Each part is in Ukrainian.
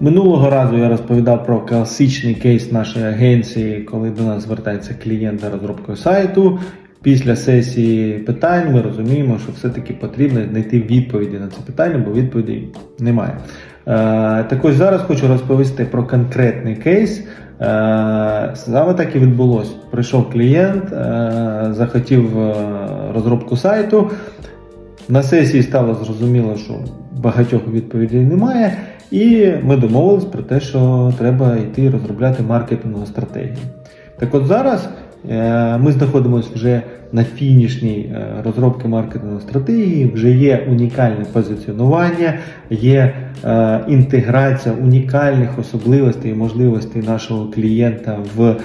Минулого разу я розповідав про класичний кейс нашої агенції, коли до нас звертається клієнт за розробкою сайту. Після сесії питань ми розуміємо, що все-таки потрібно знайти відповіді на це питання, бо відповідей немає. Е, так ось зараз хочу розповісти про конкретний кейс. Е, Саме так і відбулося. Прийшов клієнт, е, захотів розробку сайту. На сесії стало зрозуміло, що багатьох відповідей немає, і ми домовились про те, що треба йти розробляти маркетингову стратегію. Так от зараз ми знаходимося вже на фінішній е, розробки маркетингової стратегії, вже є унікальне позиціонування, є е, інтеграція унікальних особливостей і можливостей нашого клієнта в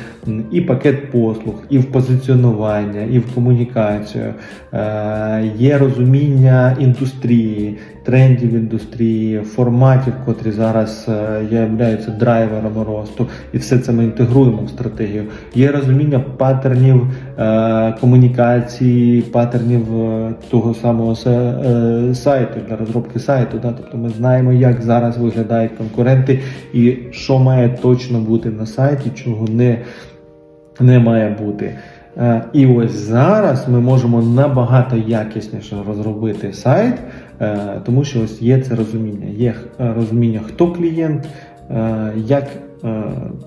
і пакет послуг, і в позиціонування, і в комунікацію. Е, Є розуміння індустрії, трендів індустрії, форматів, котрі зараз е, являються драйвером росту, і все це ми інтегруємо в стратегію. Є розуміння паттернів е, комунікації, паттернів е, того самого сайту для розробки сайту. Да? Тобто ми знаємо, як зараз виглядають конкуренти і що має точно бути на сайті, чого не, не має бути. Е, І ось зараз ми можемо набагато якісніше розробити сайт, е, тому що ось є це розуміння. Є е, розуміння, хто клієнт, як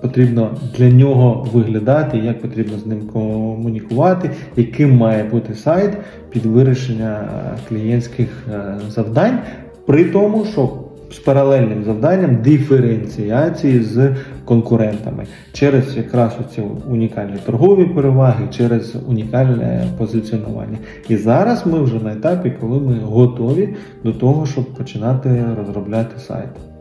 потрібно для нього виглядати, як потрібно з ним комунікувати, яким має бути сайт під вирішення клієнтських завдань, при тому, що з паралельним завданням диференціації з конкурентами через якраз ці унікальні торгові переваги, через унікальне позиціонування. І зараз ми вже на етапі, коли ми готові до того, щоб починати розробляти сайт.